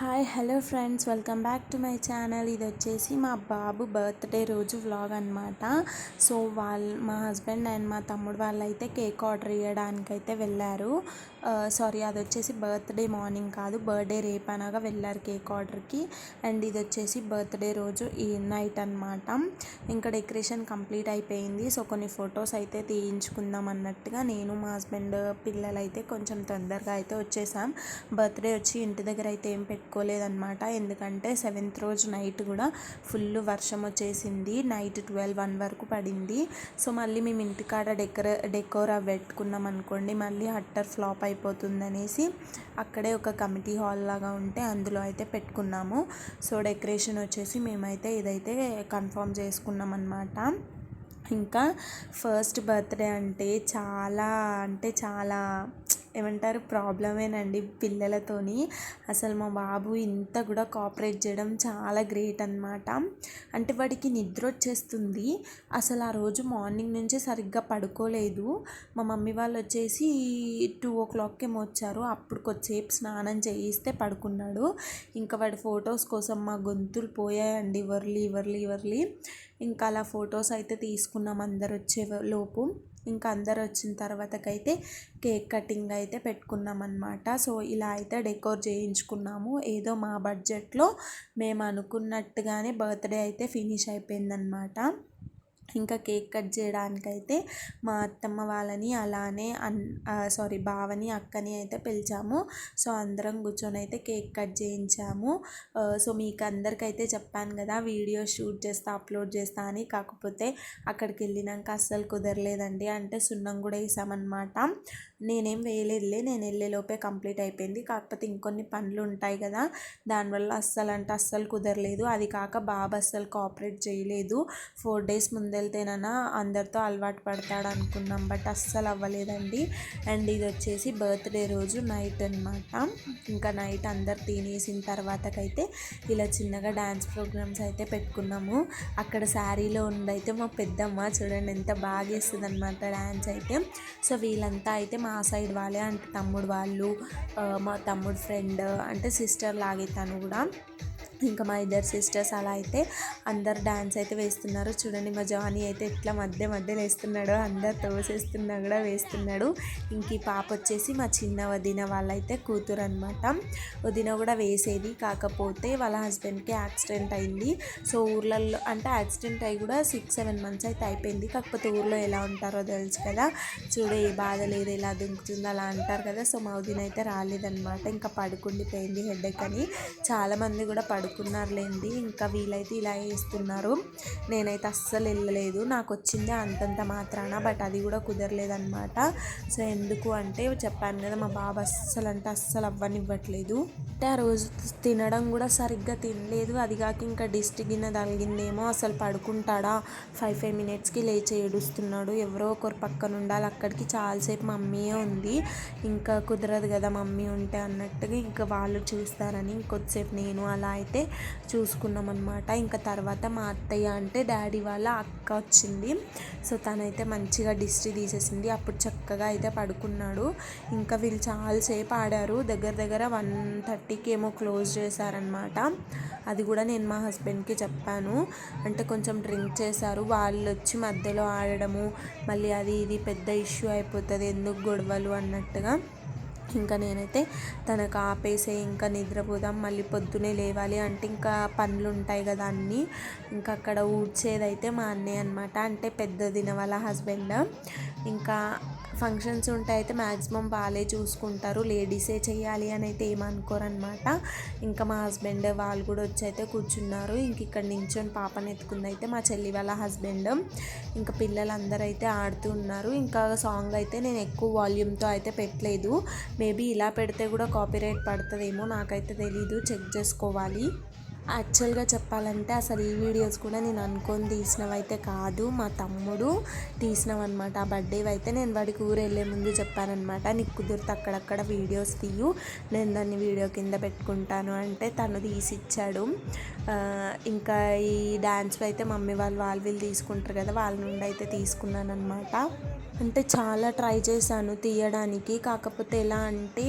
Hi hello friends. Welcome back to my channel. ఇది వచ్చేసి మా బాబు బర్త్డే రోజు వ్లాగ్ అనమాట సో వాళ్ళ మా హస్బెండ్ అండ్ మా తమ్ముడు వాళ్ళు అయితే కేక్ ఆర్డర్ ఇవ్వడానికైతే వెళ్ళారు. సారీ అది వచ్చేసి బర్త్డే మార్నింగ్ కాదు బర్త్డే రేపు అనగా వెళ్ళారు కేక్ ఆర్డర్కి. అండ్ ఇది వచ్చేసి బర్త్డే రోజు ఈ నైట్ అనమాట ఇంకా డెకరేషన్ కంప్లీట్ అయిపోయింది. సో కొన్ని ఫొటోస్ అయితే తీయించుకుందాం అన్నట్టుగా నేను మా హస్బెండ్ పిల్లలు అయితే కొంచెం తొందరగా అయితే వచ్చేసాం. బర్త్డే వచ్చి ఇంటి దగ్గర అయితే ఏం పెట్టుకోలేదన్నమాట. ఎందుకంటే సెవెంత్ రోజు నైట్ కూడా ఫుల్ వర్షం వచ్చేసింది. నైట్ ట్వెల్వ్ వన్ వరకు పడింది. సో మళ్ళీ మేము ఇంటికాడ డెకర డెకోరా పెట్టుకున్నాం అనుకోండి మళ్ళీ అట్టర్ ఫ్లాప్ అయిపోతుంది అనేసి అక్కడే ఒక కమిటీ హాల్ లాగా ఉంటే అందులో అయితే పెట్టుకున్నాము. సో డెకరేషన్ వచ్చేసి మేమైతే ఇదైతే కన్ఫర్మ్ చేసుకున్నాం అనమాట ఇంకా ఫస్ట్ బర్త్డే అంటే చాలా అంటే చాలా ఏమంటారు ప్రాబ్లమేనండి పిల్లలతోని. అసలు మా బాబు ఇంత కూడా కోఆపరేట్ చేయడం చాలా గ్రేట్ అనమాట అంటే వాడికి నిద్ర వచ్చేస్తుంది. అసలు ఆ రోజు మార్నింగ్ నుంచే సరిగ్గా పడుకోలేదు. మా మమ్మీ వాళ్ళు వచ్చేసి టూ ఓ క్లాక్కి ఏమో వచ్చారు. అప్పుడు కొద్దిసేపు స్నానం చేయిస్తే పడుకున్నాడు. ఇంకా వాడి ఫొటోస్ కోసం మా గొంతులు పోయాయండి. వర్లీ వర్లీ వర్లీ. ఇంకా అలా ఫొటోస్ అయితే తీసుకున్నాం అందరు వచ్చే లోపు ఇంకా అందరు వచ్చిన తర్వాతకైతే కేక్ కటింగ్ అయితే పెట్టుకున్నాం అనమాట సో ఇలా అయితే డెకోర్ చేయించుకున్నాము. ఏదో మా బడ్జెట్లో మేము అనుకున్నట్టుగానే బర్త్డే అయితే ఫినిష్ అయిపోయిందనమాట ఇంకా కేక్ కట్ చేయడానికైతే మా అత్తమ్మ వాళ్ళని అలానే అన్ సారీ బావని అక్కని అయితే పిలిచాము. సో అందరం కూర్చొని అయితే కేక్ కట్ చేయించాము. సో మీకు అందరికైతే చెప్పాను కదా వీడియో షూట్ చేస్తా అప్లోడ్ చేస్తా అని. కాకపోతే అక్కడికి వెళ్ళినాక అస్సలు కుదరలేదండి. అంటే సున్నం కూడా వేసామన్నమాట. నేనేం వేయలేదులే నేను వెళ్ళేలోపే కంప్లీట్ అయిపోయింది. కాకపోతే ఇంకొన్ని పనులు ఉంటాయి కదా దానివల్ల అస్సలు అంటే అస్సలు కుదరలేదు. అది కాక బాబు అస్సలు కోఆపరేట్ చేయలేదు. ఫోర్ డేస్ ముందెళ్తేనన్నా అందరితో అలవాటు పడతాడు అనుకున్నాం బట్ అస్సలు అవ్వలేదండి. అండ్ ఇది వచ్చేసి బర్త్డే రోజు నైట్ అనమాట ఇంకా నైట్ అందరు తినేసిన తర్వాతకైతే ఇలా చిన్నగా డ్యాన్స్ ప్రోగ్రామ్స్ అయితే పెట్టుకున్నాము. అక్కడ శారీలో ఉండైతే మా పెద్దమ్మ చూడండి ఎంత బాగా వేస్తుంది అనమాట డ్యాన్స్ అయితే. సో వీళ్ళంతా అయితే మా సైడ్ వాళ్ళే అంటే తమ్ముడు వాళ్ళు మా తమ్ముడు ఫ్రెండ్ అంటే సిస్టర్ లాగే తను కూడా. ఇంకా మా ఇద్దరు సిస్టర్స్ అలా అయితే అందరు డ్యాన్స్ అయితే వేస్తున్నారు. చూడండి మా జానీ అయితే ఇట్లా మధ్య మధ్యలో వేస్తున్నాడు అందరు తోసేస్తున్నా కూడా వేస్తున్నాడు. ఇంక ఈ పాప వచ్చేసి మా చిన్న వదిన వాళ్ళైతే కూతురు అనమాట వదిన కూడా వేసేది కాకపోతే వాళ్ళ హస్బెండ్కి యాక్సిడెంట్ అయింది. సో ఊర్లలో అంటే యాక్సిడెంట్ అయి కూడా సిక్స్ సెవెన్ మంత్స్ అయితే అయిపోయింది. కాకపోతే ఊర్లో ఎలా ఉంటారో తెలుసు కదా. చూడ ఏ బాధ లేదు ఎలా దుంకుతుందో అలా అంటారు కదా. సో మా వదిన అయితే రాలేదనమాట ఇంకా పడుకుండిపోయింది హెడ్ఏక్ అని. చాలామంది కూడా పడు పడుకున్నారులేండి. ఇంకా వీలైతే ఇలా వేస్తున్నారు నేనైతే అస్సలు వెళ్ళలేదు. నాకు వచ్చింది అంతంత మాత్రాన బట్ అది కూడా కుదరలేదన్నమాట. సో ఎందుకు అంటే చెప్పాను కదా మా బాబు అస్సలు అంటే అస్సలు అవ్వనివ్వట్లేదు. అంటే ఆ రోజు తినడం కూడా సరిగ్గా తినలేదు. అది కాక ఇంకా డిస్ట్ గిన్నె తగిలిందేమో అసలు పడుకుంటాడా? ఫైవ్ ఫైవ్ మినిట్స్కి లేచి ఏడుస్తున్నాడు. ఎవరో ఒకరు పక్కన ఉండాలి. అక్కడికి చాలాసేపు మమ్మీయే ఉంది. ఇంకా కుదరదు కదా మమ్మీ ఉంటే అన్నట్టుగా ఇంకా వాళ్ళు చూస్తారని ఇంకొద్దిసేపు నేను అలా అయితే అయితే చూసుకున్నాం అనమాట ఇంకా తర్వాత మా అత్తయ్య అంటే డాడీ వాళ్ళ అక్క వచ్చింది. సో తనైతే మంచిగా డిస్ట్రీ తీసేసింది. అప్పుడు చక్కగా అయితే పడుకున్నాడు. ఇంకా వీళ్ళు చాలాసేపు ఆడారు. దగ్గర దగ్గర వన్ థర్టీకి ఏమో క్లోజ్ చేశారనమాట అది కూడా నేను మా హస్బెండ్కి చెప్పాను. అంటే కొంచెం డ్రింక్ చేశారు. వాళ్ళు వచ్చి మధ్యలో ఆడడము మళ్ళీ అది ఇది పెద్ద ఇష్యూ అయిపోతుంది. ఎందుకు గొడవలు అన్నట్టుగా. ఇంకా నేనైతే తనకు ఆపేసే ఇంకా నిద్రపోదాం మళ్ళీ పొద్దునే లేవాలి అంటే ఇంకా పనులు ఉంటాయి కదా అన్నీ. ఇంకా అక్కడ ఊడ్చేదైతే మా అన్నయ్య అనమాట అంటే పెద్ద దిన వాళ్ళ హస్బెండ్. ఇంకా ఫంక్షన్స్ ఉంటే అయితే మ్యాక్సిమం వాళ్ళే చూసుకుంటారు. లేడీసే చేయాలి అని అయితే ఏమనుకోరనమాట ఇంకా మా హస్బెండ్ వాళ్ళు కూడా వచ్చి అయితే కూర్చున్నారు. ఇంక ఇక్కడ నించొని పాపని ఎత్తుకుంది అయితే మా చెల్లి వాళ్ళ హస్బెండ్. ఇంకా పిల్లలందరూ అయితే ఆడుతూ ఉన్నారు. ఇంకా సాంగ్ అయితే నేను ఎక్కువ వాల్యూమ్తో అయితే పెట్టలేదు. మేబీ ఇలా పెడితే కూడా కాపీరైట్ పడుతుందేమో నాకైతే తెలీదు. చెక్ చేసుకోవాలి. యాక్చువల్గా చెప్పాలంటే అసలు ఈ వీడియోస్ కూడా నేను అనుకొని తీసినవైతే కాదు. మా తమ్ముడు తీసినవన్నమాట. ఆ బర్త్డే అయితే నేను వాడికి ఊరు వెళ్ళే ముందు చెప్పానమాట నీకు కుదిరితే అక్కడక్కడ వీడియోస్ తీయు. నేను దాన్ని వీడియో కింద పెట్టుకుంటాను. అంటే తను తీసిచ్చాడు. ఇంకా ఈ డ్యాన్స్ అయితే మమ్మీ వాళ్ళు వాళ్ళు వీళ్ళు తీసుకుంటారు కదా వాళ్ళ నుండి అయితే తీసుకున్నాను అనమాట అంటే చాలా ట్రై చేశాను తీయడానికి. కాకపోతే ఎలా అంటే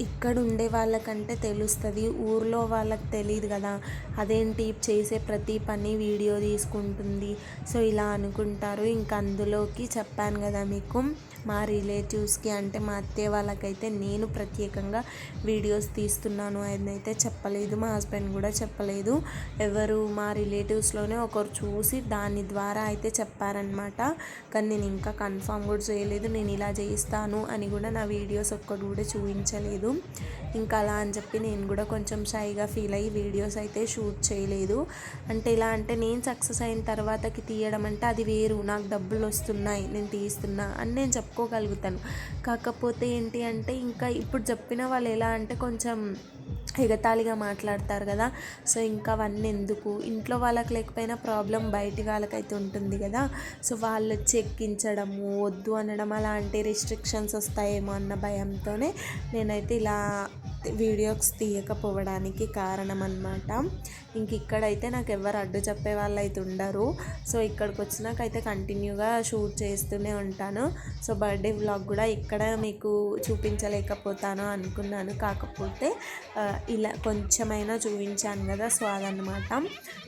ఇక్కడ ఉండే వాళ్ళకంటే తెలుస్తుంది. ఊర్లో వాళ్ళకి తెలియదు కదా. అదేంటి చేసే ప్రతి పని వీడియో తీసుకుంటుంది. సో ఇలా అనుకుంటారు. ఇంకా అందులోకి చెప్పాను కదా మీకు మా రిలేటివ్స్కి అంటే మా అత్తయ్య వాళ్ళకైతే నేను ప్రత్యేకంగా వీడియోస్ తీస్తున్నాను అని అయితే చెప్పలేదు. మా హస్బెండ్ కూడా చెప్పలేదు. ఎవరు మా రిలేటివ్స్లోనే ఒకరు చూసి దాని ద్వారా అయితే చెప్పారనమాట కానీ నేను ఇంకా కన్ఫామ్ కూడా చేయలేదు. నేను ఇలా చేస్తాను అని కూడా నా వీడియోస్ ఒక్కటి కూడా నచ్చలేదు ఇంకా అలా అని చెప్పి నేను కూడా కొంచెం షైగా ఫీల్ అయ్యి వీడియోస్ అయితే షూట్ చేయలేదు. అంటే ఎలా అంటే నేను సక్సెస్ అయిన తర్వాతకి తీయడం అంటే అది వేరు. నాకు డబ్బులు వస్తున్నాయి నేను తీస్తున్నా అని నేను చెప్పుకోగలుగుతాను. కాకపోతే ఏంటి అంటే ఇంకా ఇప్పుడు చెప్పిన వాళ్ళు ఎలా అంటే కొంచెం ఎగతాళిగా మాట్లాడతారు కదా. సో ఇంకా అవన్నీ ఎందుకు? ఇంట్లో వాళ్ళకి లేకపోయినా ప్రాబ్లం బయటి వాళ్ళకైతే ఉంటుంది కదా. సో వాళ్ళు వచ్చి ఎక్కించడము వద్దు అనడం అలాంటి రిస్ట్రిక్షన్స్ వస్తాయేమో అన్న భయంతోనే నేనైతే ఇలా వీడియోస్ తీయకపోవడానికి కారణం అనమాట ఇంక ఇక్కడైతే నాకు ఎవరు అడ్డు చెప్పే వాళ్ళు అయితే ఉండరు. సో ఇక్కడికి వచ్చినాకైతే కంటిన్యూగా షూట్ చేస్తూనే ఉంటాను. సో బర్త్డే వ్లాగ్ కూడా ఇక్కడ మీకు చూపించలేకపోతాను అనుకున్నాను. కాకపోతే ఇలా కొంచెమైనా చూపించాను కదా సో అదనమాట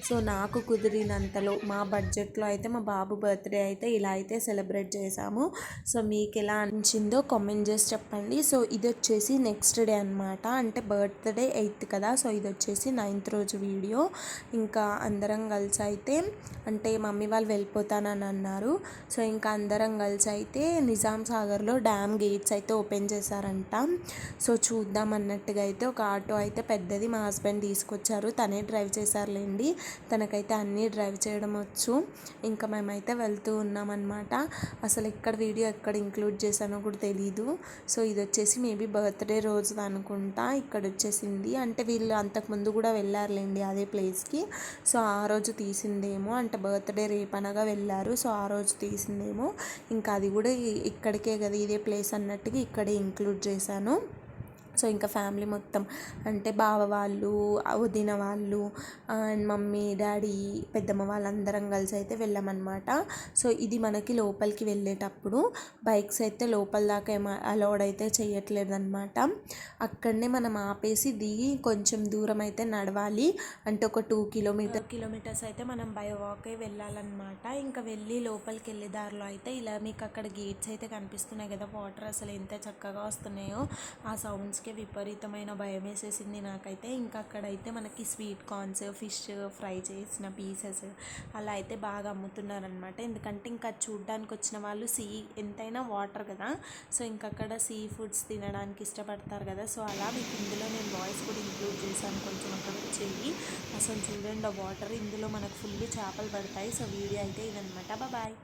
సో నాకు కుదిరినంతలో మా బడ్జెట్లో అయితే మా బాబు బర్త్డే అయితే ఇలా అయితే సెలబ్రేట్ చేశాము. సో మీకు ఎలా అనిపించిందో కామెంట్ చేసి చెప్పండి. సో ఇది వచ్చేసి నెక్స్ట్ డే అనమాట అంటే బర్త్డే ఎయిత్ కదా సో ఇది వచ్చేసి నైన్త్ రోజు వీడియో. ఇంకా అందరం కలిసి అయితే అంటే మమ్మీ వాళ్ళు వెళ్ళిపోతానని అన్నారు. సో ఇంకా అందరం కలిసి అయితే నిజాం సాగర్లో డ్యామ్ గేట్స్ అయితే ఓపెన్ చేశారంట. సో చూద్దాం అన్నట్టుగా అయితే ఒక ఆటో అయితే పెద్దది మా హస్బెండ్ తీసుకొచ్చారు. తనే డ్రైవ్ చేశారులేండి. తనకైతే అన్నీ డ్రైవ్ చేయడం వచ్చు. ఇంకా మేమైతే వెళ్తూ ఉన్నామన్నమాట. అసలు ఎక్కడ వీడియో ఎక్కడ ఇంక్లూడ్ చేశానో కూడా తెలీదు. సో ఇది వచ్చేసి మేబీ బర్త్డే రోజు అనుకుంటా. ఇక్కడ వచ్చేసింది అంటే వీళ్ళు అంతకుముందు కూడా వెళ్ళారులేండి అదే ప్లేస్కి. సో ఆ రోజు తీసిందేమో. అంటే బర్త్డే రేపనగా వెళ్ళారు. సో ఆ రోజు తీసిందేమో. ఇంకా అది కూడా ఇక్కడికే కదా ఇదే ప్లేస్ అన్నట్టుగా ఇక్కడే ఇంక్లూడ్ చేశాను. సో ఇంకా ఫ్యామిలీ మొత్తం అంటే బావ వాళ్ళు వదిన వాళ్ళు అండ్ మమ్మీ డాడీ పెద్దమ్మ వాళ్ళందరం కలిసి అయితే వెళ్ళామన్నమాట. సో ఇది మనకి లోపలికి వెళ్ళేటప్పుడు బైక్స్ అయితే లోపల దాకా ఏమో అలౌడ్ అయితే చేయట్లేదన్నమాట. అక్కడనే మనం ఆపేసి దిగి కొంచెం దూరం అయితే నడవాలి. అంటే ఒక టూ కిలోమీటర్ కిలోమీటర్స్ అయితే మనం బై వాకే వెళ్ళాలన్నమాట. ఇంకా వెళ్ళి లోపలికి వెళ్ళే దారిలో అయితే ఇలా మీకు అక్కడ గేట్స్ అయితే కనిపిస్తున్నాయి కదా వాటర్ అసలు ఎంత చక్కగా వస్తున్నాయో ఆ సౌండ్స్కి విపరీతమైన భయం వేసేసింది నాకైతే. ఇంకా అక్కడైతే మనకి స్వీట్ కార్న్స్ ఫిష్ ఫ్రై చేసిన పీసెస్ అలా అయితే బాగా అమ్ముతున్నారనమాట ఎందుకంటే ఇంకా చూడ్డానికి వచ్చిన వాళ్ళు సీ ఎంతైనా వాటర్ కదా. సో ఇంకా అక్కడ సీ ఫుడ్స్ తినడానికి ఇష్టపడతారు కదా. సో అలా మీకు ఇందులో నేను వాయిస్ కూడా ఇంక్లూడ్ చేశాను. కొంచెం అక్కడ వచ్చేవి అసలు చూడండి ఆ వాటర్ ఇందులో మనకు ఫుల్ చేపలు పడతాయి. సో వీడియో అయితే ఇదనమాట బాయ్.